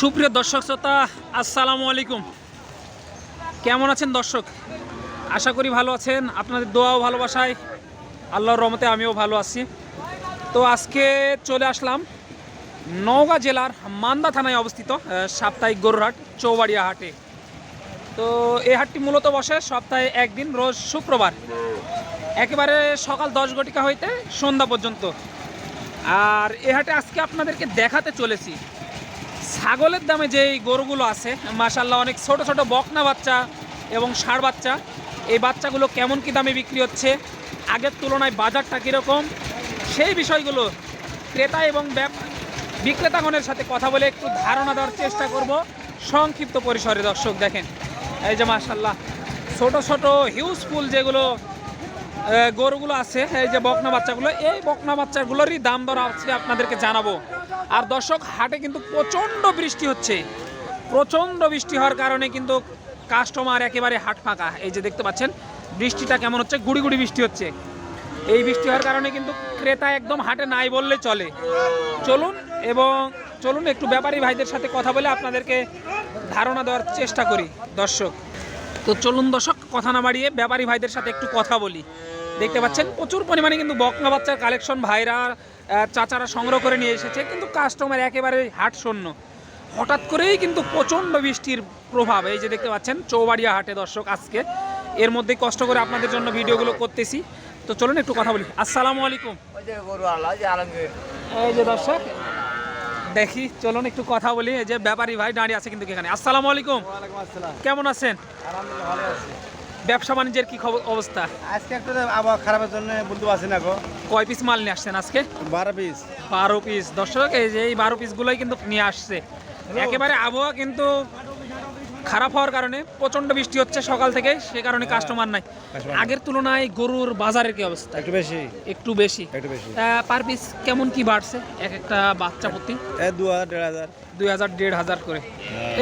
সুপ্রিয় দর্শক শ্রোতা, আসসালামু আলাইকুম। কেমন আছেন দর্শক? আশা করি ভালো আছেন। আপনাদের দোয়াও ভালোবাসায়। আল্লাহর রহমতে আমিও ভালো আছি। তো আজকে চলে আসলাম নওগাঁ জেলার মান্দা থানায় অবস্থিত সাপ্তাহিক গরুরহাট চৌবাড়িয়া হাটে। তো এই হাটটি মূলত বসে সপ্তাহে একদিন, রোজ শুক্রবার। একেবারে সকাল দশ ঘটিকা হইতে সন্ধ্যা পর্যন্ত। আর এ হাটে আজকে আপনাদেরকে দেখাতে চলেছি। ছাগলের দামে যেই গরুগুলো আছে মাসাল্লাহ অনেক ছোট ছোট বকনা বাচ্চা এবং ষাঁড় বাচ্চা, এই বাচ্চাগুলো কেমন কি দামে বিক্রি হচ্ছে, আগের তুলনায় বাজারটা কীরকম, সেই বিষয়গুলো ক্রেতা এবং বিক্রেতাগণের সাথে কথা বলে একটু ধারণা দেওয়ার চেষ্টা করব। সংক্ষিপ্ত পরিসরে দর্শক দেখেন, এই যে মাসাল্লাহ ছোট ছোট হিউজফুল যেগুলো গরুগুলো আছে, এই যে বকনা বাচ্চাগুলো, এই বকনা বাচ্চাগুলোরই দাম দর আজকে আপনাদেরকে জানাব। আর দর্শক, হাটে কিন্তু প্রচণ্ড বৃষ্টি হচ্ছে। প্রচণ্ড বৃষ্টি হওয়ার কারণে কিন্তু কাস্টমার একেবারে হাট ফাঁকা। এই যে দেখতে পাচ্ছেন, বৃষ্টিটা কেমন হচ্ছে? গুড়ি গুড়ি বৃষ্টি হচ্ছে। এই বৃষ্টি হওয়ার কারণে কিন্তু ক্রেতা একদম হাটে নাই বললে চলে। চলুন এবং চলুন একটু ব্যাপারী ভাইদের সাথে কথা বলে আপনাদেরকে ধারণা দেওয়ার চেষ্টা করি, দর্শক। তো চলুন দর্শক, কথা না বাড়িয়ে ব্যাপারী ভাইদের সাথে একটু কথা বলি। দেখতে পাচ্ছেন প্রচুর পরিমাণে কিন্তু বকনা বাচ্চার কালেকশন ভাইরা চাচারা সংগ্রহ করে নিয়ে এসেছে কিন্তু কাস্টমার একেবারে হাট শূন্য হঠাৎ করেই কিন্তু প্রচণ্ড বৃষ্টির প্রভাব এই যে দেখতে পাচ্ছেন চৌবাড়িয়া হাটে দর্শক আজকে। এর মধ্যেই কষ্ট করে আপনাদের জন্য ভিডিওগুলো করতেছি। তো চলুন একটু কথা বলি। আসসালামু আলাইকুম। এই যে দর্শক দেখি চলুন একটু কথা বলি এই যে ব্যাপারী ভাই দাঁড়িয়ে আছে কিন্তু এখানে। আসসালামু আলাইকুম। আসসালাম। কেমন আছেন? ব্যবসা বাণিজ্যের কি খবর অবস্থা? আজকে একটু আবহাওয়া খারাপের জন্য বলতে পারছি না গো। কয় পিস মাল নিয়ে আসছেন আজকে? বারো পিস বারো পিস দর্শক এই যে এই বারো পিসগুলোই কিন্তু নিয়ে আসছে। একেবারে আবহাওয়া কিন্তু খারাপ হওয়ার কারণে প্রচণ্ড বৃষ্টি হচ্ছে সকাল থেকে সে কারণে কাস্টমার নাই। আগের তুলনায় গরুর বাজারের কি অবস্থা? একটু বেশি। একটু বেশি। একটু বেশি। পার পিস কেমন কি বাড়ছে? এক একটা বাচ্চা প্রতি? দু হাজার দেড় হাজার। দুই হাজার দেড় হাজার করে।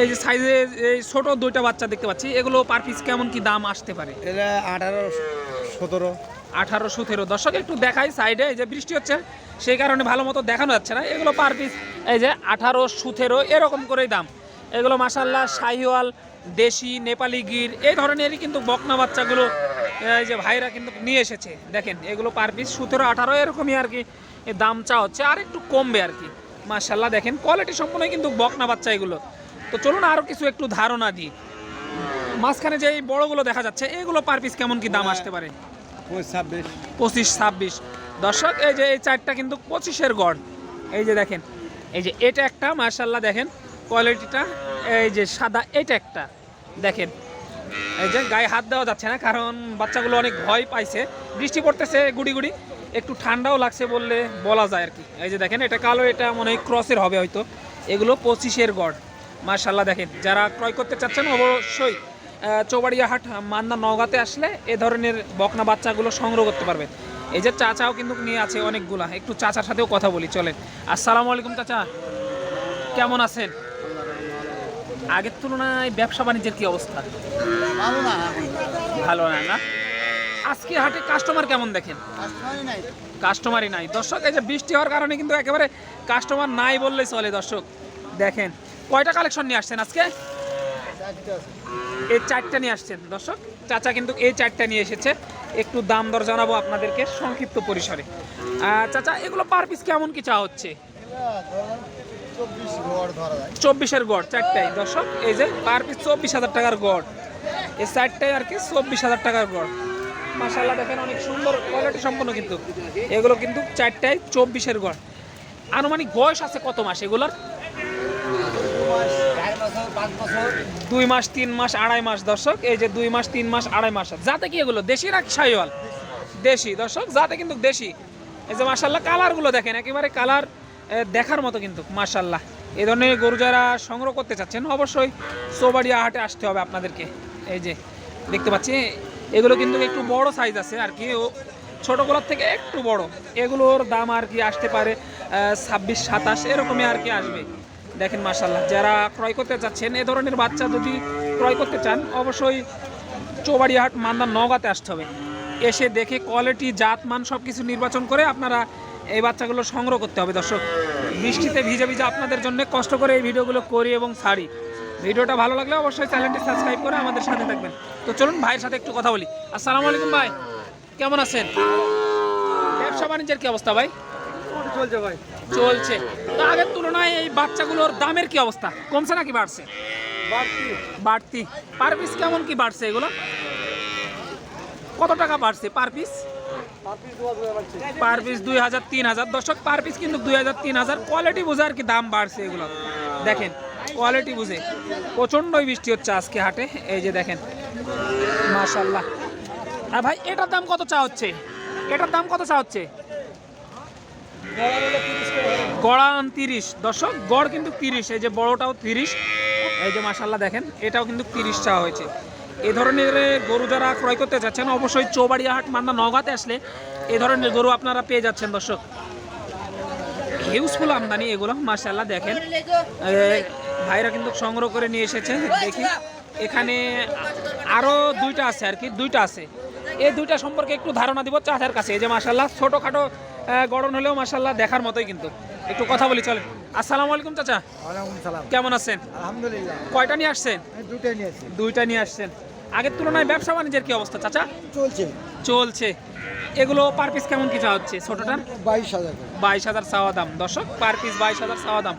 এই যে সাইজে এই ছোট দুইটা বাচ্চা দেখতে পাচ্ছি এগুলো পার পিস কেমন কি দাম আসতে পারে? এটা আঠারো সতেরো। আঠারো সতেরো। দর্শক একটু দেখাই সাইডে এই যে বৃষ্টি হচ্ছে সেই কারণে ভালো মতো দেখানো যাচ্ছে না। এগুলো পার পিস এই যে আঠারো সতেরো এরকম করেই দাম। এগুলো মাসাল্লাহ শাহিওয়াল দেশি নেপালি গির এই ধরনেরই কিন্তু বকনা বাচ্চাগুলো এই যে ভাইরা কিন্তু নিয়ে এসেছে। দেখেন এগুলো পার পিস সতেরো আঠারো এরকমই আর কি দাম চা হচ্ছে আর একটু কমবে আর কি। মাসাল্লাহ দেখেন কোয়ালিটি সম্পূর্ণ কিন্তু বকনা বাচ্চা এগুলো। তো চলুন আরও কিছু একটু ধারণা দিই। মাঝখানে যে এই বড়গুলো দেখা যাচ্ছে এগুলো পার পিস কেমন কি দাম আসতে পারে? পঁচিশ ছাব্বিশ। দর্শক এই যে এই চারটা কিন্তু পঁচিশের গড়। এই যে দেখেন এই যে এটা একটা মার্শাল্লাহ দেখেন কোয়ালিটিটা এই যে সাদা এটা একটা। দেখেন এই যে গায়ে হাত দেওয়া যাচ্ছে না কারণ বাচ্চাগুলো অনেক ভয় পাইছে। বৃষ্টি পড়তেছে গুড়ি গুড়ি একটু ঠান্ডাও লাগছে বললে বলা যায় আর কি। এই যে দেখেন এটা কালো এটা মনে হয় ক্রসের হবে হয়তো। এগুলো পঁচিশের গড়। মার্শাল্লাহ দেখেন যারা ক্রয় করতে চাচ্ছেন অবশ্যই আহ, চৌবাড়িয়া হাট মান্দা নওগাঁতে আসলে এ ধরনের বকনা বাচ্চাগুলো সংগ্রহ করতে পারবেন। এই যে চাচাও কিন্তু নিয়ে আছে অনেকগুলা। একটু চাচার সাথেও কথা বলি চলেন। আসসালামু আলাইকুম চাচা। কেমন আছেন? আগের তুলনায় ব্যবসা বাণিজ্যের কি অবস্থা? ভালো না ভালো না না? আজকে হাটে কাস্টমার কেমন দেখেন? কাস্টমারই নাই। দর্শক এই যে বৃষ্টি হওয়ার কারণে কিন্তু একেবারে কাস্টমার নাই বললেই চলে দর্শক। দেখেন কয়টা কালেকশন নিয়ে আসছেন আজকে? এই চারটা নিয়ে আসছেন। দর্শক চাচা কিন্তু এই চারটা নিয়ে এসেছে। একটু দাম দর জানাব আপনাদেরকে সংক্ষিপ্ত পরিসরে। চাচা এগুলো পার পিস কেমন কি চা হচ্ছে? চব্বিশের গড় চারটাই। দর্শক এই যে পার পিস চব্বিশ হাজার টাকার গড়। এই চারটাই আর কি চব্বিশ হাজার টাকার গড়। মাসাল্লাহ দেখেন অনেক সুন্দর কোয়ালিটি সম্পন্ন কিন্তু। এগুলো কিন্তু চারটায় চব্বিশের গড়। আনুমানিক বয়স আছে কত মাস এগুলোর? দুই মাস তিন মাস আড়াই মাস। দর্শক এই যে দুই মাস তিন মাস আড়াই মাস। যাতে কি এগুলো দেশি না সাইওয়াল দেশি। দর্শক যাতে কিন্তু দেশি। এই যে মাসাল্লাহ কালারগুলো দেখেন একেবারে কালার দেখার মতো কিন্তু মাসাল্লাহ এ ধরনের গরু যারা সংগ্রহ করতে চাচ্ছেন, অবশ্যই চৌবাড়িয়া হাটে আসতে হবে আপনাদেরকে। এই যে, দেখতে পাচ্ছি, এগুলো কিন্তু একটু বড় সাইজ আছে আর কি, ও ছোটোগুলোর থেকে একটু বড়। এগুলোর দাম আর কি আসতে পারে ছাব্বিশ, সাতাশ, এরকমই আর কি আসবে। দেখেন মাসাল্লাহ যারা ক্রয় করতে চাচ্ছেন, এ ধরনের বাচ্চা যদি ক্রয় করতে চান, অবশ্যই চৌবাড়িয়াহাট মান্দা নগাতে আসতে হবে। এসে দেখে কোয়ালিটি জাত মান সব কিছু নির্বাচন করে আপনারা এই বাচ্চাগুলো সংগ্রহ করতে হবে দর্শক। বৃষ্টিতে ভিজে ভিজে আপনাদের জন্য কষ্ট করে এই ভিডিওগুলো করি এবং ছাড়ি। ভিডিওটা ভালো লাগলে অবশ্যই চ্যানেলটি সাবস্ক্রাইব করে আমাদের সাথে থাকবেন। তো চলুন ভাইয়ের সাথে একটু কথা বলি। আসসালামু আলাইকুম ভাই। কেমন আছেন? ব্যবসা বাণিজ্যের কি অবস্থা ভাই? চলছে ভাই। চলছে। তো আগের তুলনায় এই বাচ্চাগুলোর দামের কি অবস্থা? কমছে নাকি বাড়ছে? বাড়তি। বাড়তি। পার পিস কেমন কি বাড়ছে এগুলো? কত টাকা বাড়ছে পার পিস? পার পিস দুই হাজার, তিন হাজার। দর্শক, পার পিস কিন্তু দুই হাজার, তিন হাজার। কোয়ালিটি বুঝে আর কি দাম বাড়ছে এগুলো। দেখেন কোয়ালিটি বুঝে। প্রচণ্ডই বৃষ্টি হচ্ছে আজকে হাটে। এই যে দেখেন মাশাল্লাহ আর ভাই, এটার দাম কত চা হচ্ছে? এটার দাম কত চা হচ্ছে? গড়ান তিরিশ। দর্শক, গড় কিন্তু তিরিশ। এই যে বড়টাও তিরিশ। এই যে মাসাল্লাহ দেখেন, এটাও কিন্তু তিরিশ চাওয়া হয়েছে। এই ধরনের গরু যারা ক্রয় করতে যাচ্ছেন অবশ্যই চৌবাড়িয়া হাট মান্দা নগাতে আসলে এ ধরনের গরু আপনারা পেয়ে যাচ্ছেন দর্শক। হিউজফুল আমদানি এগুলো মাসাল্লাহ দেখেন। এ, ভাইরা কিন্তু সংগ্রহ করে নিয়ে এসেছে দেখি। এখানে আরও দুইটা আছে আর কি দুইটা আছে। এই দুইটা সম্পর্কে একটু ধারণা দিব চাচার কাছে। এই যে মাসাল্লাহ ছোটোখাটো গড়ন হলেও মাসাল্লাহ দেখার মতোই কিন্তু। একটু কথা বলি চলেন। আসসালামু আলাইকুম চাচা। কেমন আছেন? আলহামদুলিল্লাহ। কয়টা নিয়ে আসছেন? আমি দুটাই নিয়েছি দুইটা নিয়ে আসছেন। আগের তুলনায় ব্যবসা বাণিজ্যের কি অবস্থা চাচা? চলছে। চলছে। এগুলো পার পিস কেমন কি চাওয়া হচ্ছে ছোটোটার? বাইশ হাজার। বাইশ হাজার চাওয়া দাম। দর্শক পার পিস বাইশ হাজার চাওয়া দাম।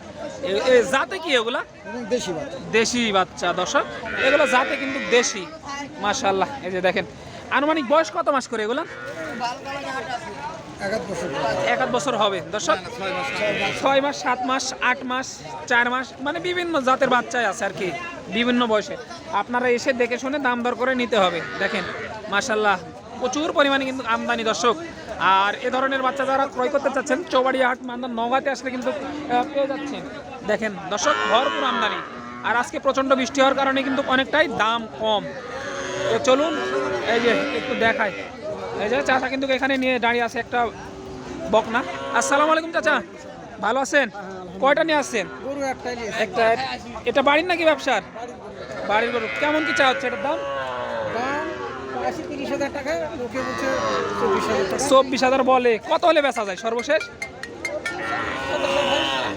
জাতে কি এগুলা? দেশি বাচ্চা। দেশি বাচ্চা দর্শক। এগুলো জাতে কিন্তু দেশি। মাশাল্লাহ এই যে দেখেন। আনুমানিক বয়স কত মাস করে এগুলো? এক আধ বছর হবে দর্শক। ছয় মাস সাত মাস আট মাস চার মাস মানে বিভিন্ন জাতের বাচ্চাই আছে আর কি বিভিন্ন বয়সে। আপনারা এসে দেখে শুনে দাম দর করে নিতে হবে। দেখেন মাশাল্লাহ প্রচুর পরিমাণে কিন্তু আমদানি দর্শক। আর এ ধরনের বাচ্চা যারা ক্রয় করতে চাচ্ছেন চৌবাড়িয়া হাট মান্দা নগাতে আসলে কিন্তু পেয়ে যাচ্ছেন। দেখেন দর্শক ভরপুর আমদানি। আর আজকে প্রচণ্ড বৃষ্টি হওয়ার কারণে কিন্তু অনেকটাই দাম কম। তো চলুন এই যে একটু দেখাই। এই যে চাচা কিন্তু এখানে নিয়ে দাঁড়িয়ে আছে একটা বকনা। আসসালামু আলাইকুম চাচা। ভালো আছেন? কয়টা নিয়ে আসছেন? একটা এটা বাড়ির নাকি ব্যবসার? বাড়ির গরু। কেমন কি চা হচ্ছে এটার দাম? তিরিশ হাজার টাকা লোকে বলছে চব্বিশ হাজার টাকা। চব্বিশ হাজার বলে। কত হলে বেচা যায়? সর্বশেষ?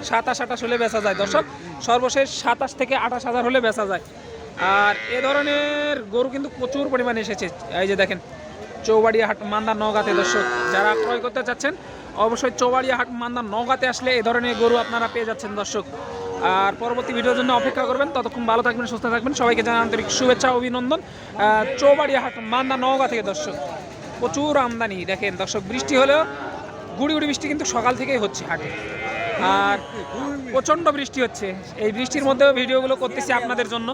সাতাশ আঠাশ হলে বেচা যায়। দর্শক সর্বশেষ সাতাশ থেকে আঠাশ হাজার হলে বেচা যায়। আর এ ধরনের গরু কিন্তু প্রচুর পরিমাণে এসেছে। এই যে দেখেন চৌবাড়িয়া হাট মান্দা নগাতে দর্শক যারা ক্রয় করতে চাচ্ছেন অবশ্যই চৌবাড়িয়া হাট মান্দা নগাতে আসলে এ ধরনের গরু আপনারা পেয়ে যাচ্ছেন দর্শক। আর পরবর্তী ভিডিওর জন্য অপেক্ষা করবেন। ততক্ষণ ভালো থাকবেন, সুস্থ থাকবেন। সবাইকে জানান আন্তরিক শুভেচ্ছা, অভিনন্দন। চৌবাড়িয়া হাট মান্দা নওগাঁ থেকে দর্শক, প্রচুর আমদানি। দেখেন দর্শক, বৃষ্টি হলেও গুড়ি গুড়ি বৃষ্টি কিন্তু সকাল থেকেই হচ্ছে হাটে। আর প্রচণ্ড বৃষ্টি হচ্ছে। এই বৃষ্টির মধ্যেও ভিডিওগুলো করতেছি আপনাদের জন্য।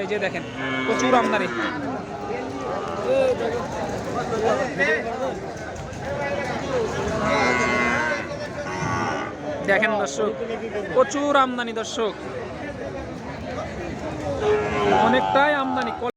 এই যে দেখেন, প্রচুর আমদানি। দেখেন দর্শক প্রচুর আমদানি দর্শক। অনেকটাই আমদানি